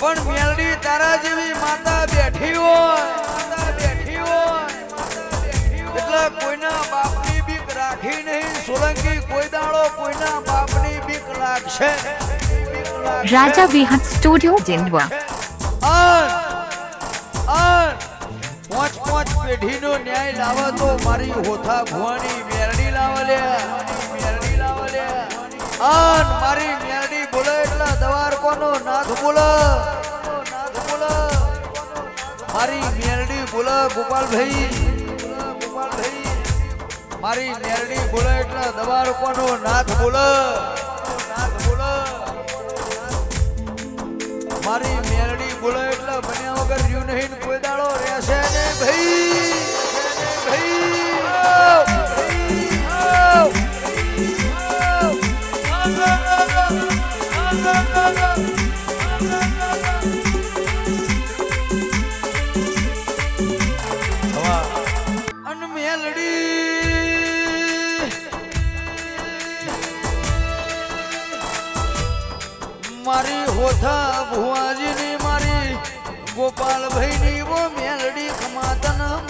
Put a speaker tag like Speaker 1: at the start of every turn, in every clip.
Speaker 1: પણ મેલડી તારા જેવી માતા બેઠી હોય. માતા બેઠી હોય એટલે કોઈના બાપની બીક રાખી નહીં સોલંકી કોઈ દાડો કોઈના બાપની બીક લાગશે. બીક લાગશે.
Speaker 2: રાજા વિહત સ્ટુડિયો જિંદવા.
Speaker 1: અન અન પાંચ પાંચ પેઢીનો ન્યાય લાવે તો મારી હોથા ભુવાની મેરડી લાવે લે. મેરડી લાવે લે અન મારી મેરડી બોલે એટલે દવાર કોનો નાથ બોલે? મારી મેરડી બોલે ગોપાલભાઈ. મારી મેરડી બોલે એટલે દવાર કોનો નાથ બોલે? નાથ બોલે મારી મેરડી બોલે એટલે બન્યા વગર રહ્યું નહીં કોઈ દાડો રહેશે ને ભાઈ? હોથા ભુવાજીની મારી ગોપાલભાઈની વો મેલડી ખમાતનમાં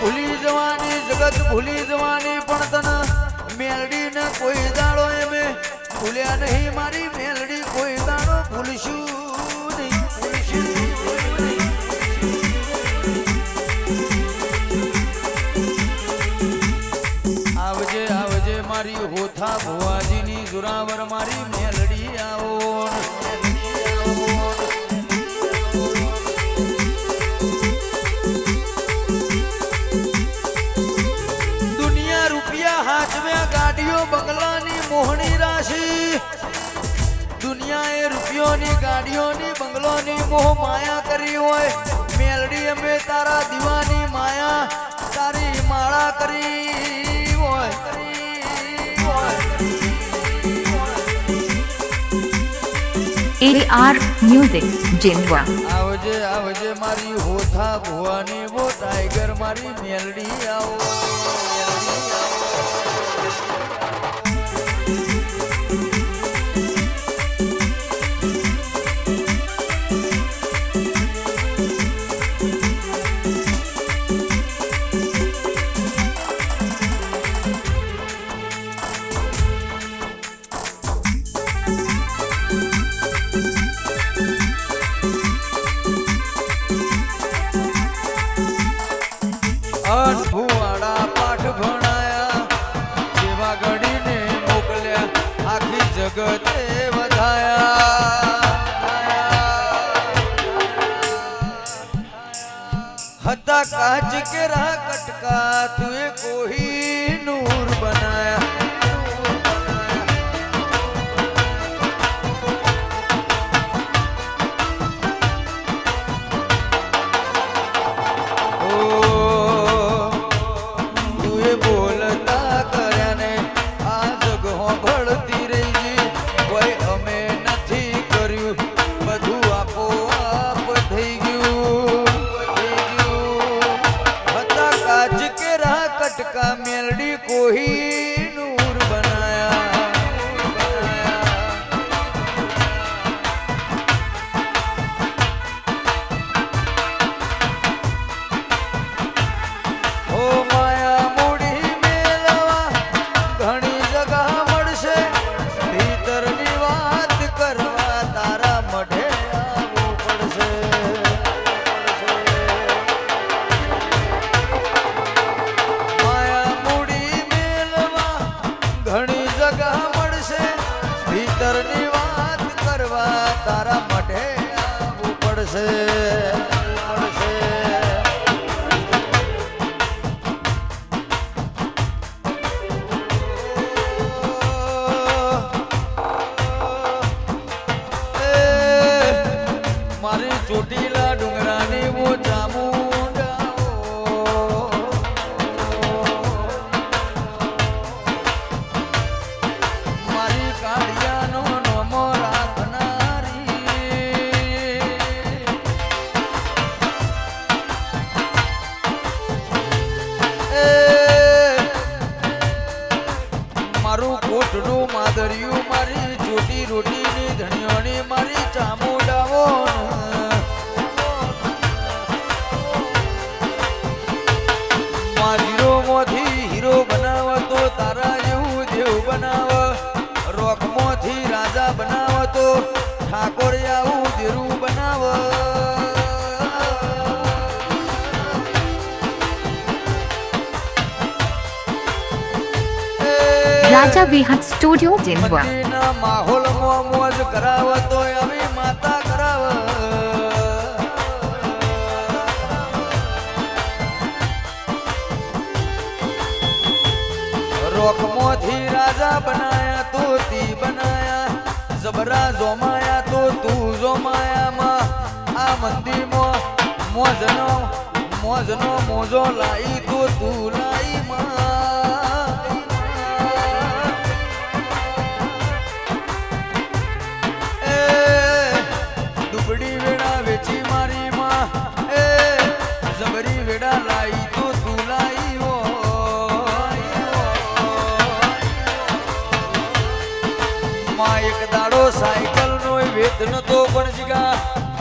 Speaker 1: ભૂલી જવાની, જગત ભૂલી જવાની, પણ તને મેલડી ને કોઈ દાડો એમે ભૂલ્યા નહીં. મારી મેલડી કોઈ દાડો ભૂલશું મારી હોથા ભુવાજીની જોરાવર મારી મેલડી આવો. દુનિયા રૂપિયા હાથવ્યા ગાડીઓ બંગલાની મોહણી રાશિ. દુનિયાએ રૂપિયોની ગાડીઓની બંગલોની મોહ માયા કરી હોય. મેલડી અમે તારા દીવાની માયા, તારી માળા કરી હોય.
Speaker 2: એઆર મ્યુઝિક જિંદવા
Speaker 1: આવજે આવજે મારી હોથા ભુવાની વો ટાઈગર મારી મેલડી આવો. કાચ કે ભીતરની વાત કરવા તારા મઢે આવવું પડશે.
Speaker 2: Raja Vihar studio.
Speaker 1: મંદિરના માહોલમાં મોજ કરાવ તો આવી માતા કરાવ રોકમોથી રાજા બનાયા તો તી બનાયા. જબરા જોમાયા તો તું જોમાયામાં. આ મંદિરમાં મોજનો મોજનો મોજો લાઈ તો તું લાઈ માં માં એક દાડો સાયકલ નો વેત નતો પણ જીગા.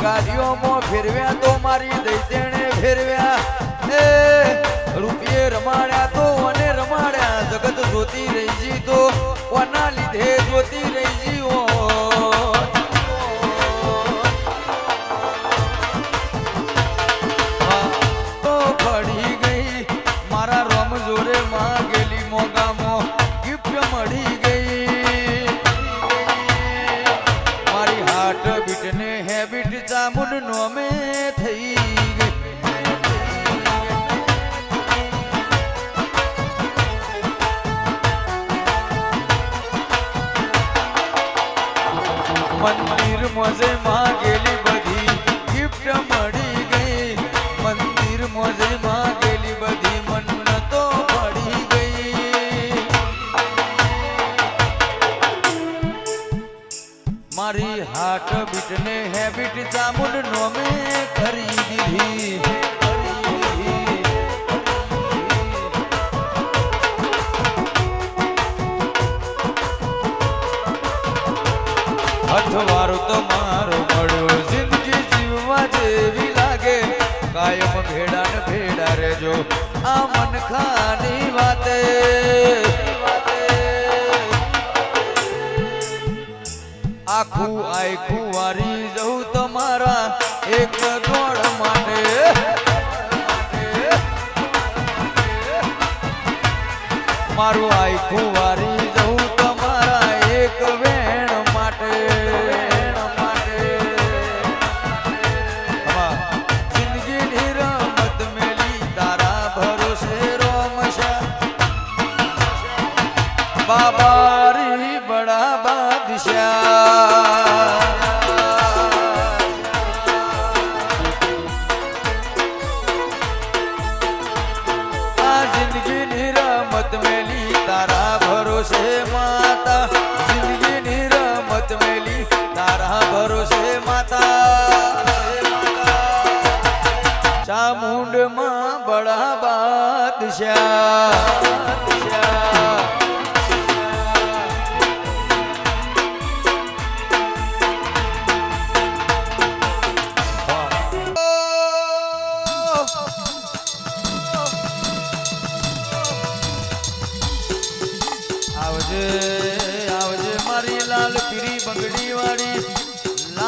Speaker 1: ગાડીઓમાં ફેરવ્યા તો મારી દઈ તેણે ફેરવ્યા. એ રમાડ્યા તો અને રમાડ્યા. જગત જોતી રહી તો. કોના લીધે જોતી મારી હાર્ટ બીટ ને હેબિટ જામુન નોમે કરી દીધી કરી તો મારો મળ્યો, જિંદગી જીવવા જેવી લાગે. કાયમ ભેડા ને ભેડા રેજો આ મન ખાની વાતે. આખું આખું વારી જવું તમારા એક દોડ માટે. મારું આખું વારી જવું તમારા એક વેણ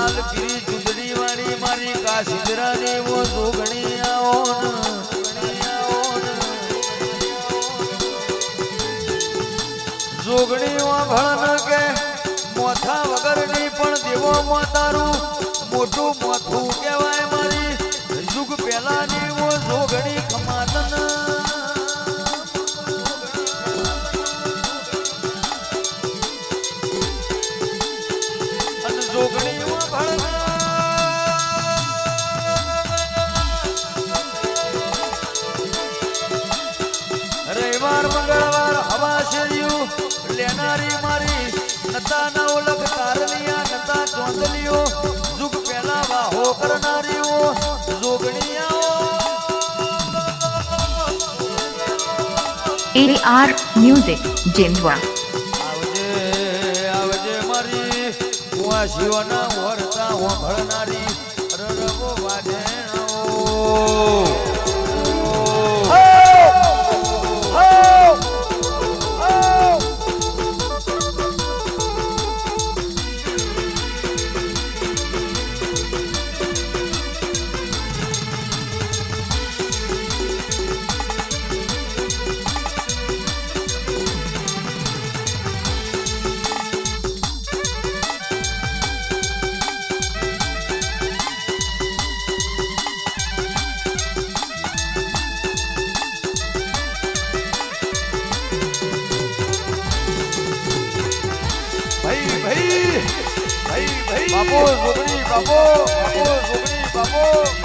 Speaker 1: લાલ પીરી ચુંદડી વાળી મારી કાશીદરાની વો જોગણી આવો ન, જોગણી આવો ન. કે મોથા વગરની પણ દેવો મોતારું મોટું મોથું કહેવાય કાંદલીઓ જુગ પેલા વાહો કરનારીઓ જોગણીયાઓ.
Speaker 2: એઆર મ્યુઝિક જેન્ડવા
Speaker 1: આવજે આવજે મારી કુવા શિવના વરતા વંભળના ભાઈ ભાઈ